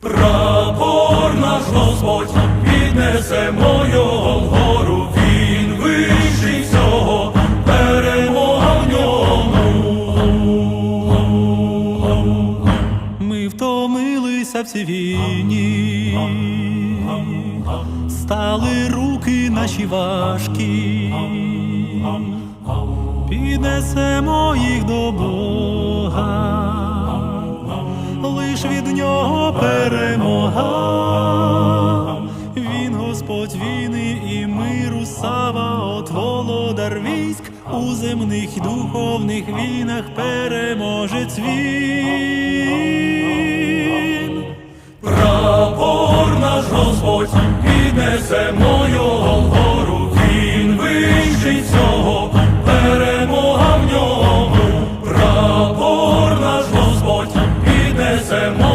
Прапор наш Господь піднесемо його вгору, він вищий всього, перемога в ньому. Ми втомилися в цій війні, стали руки наші важкі, піднесемо їх до Бога, від нього перемога, він Господь війни і миру, сава, от володар військ у земних духовних війнах переможець він. Прапор наш Господь піднесемо його вгору, він вищий цього переможе.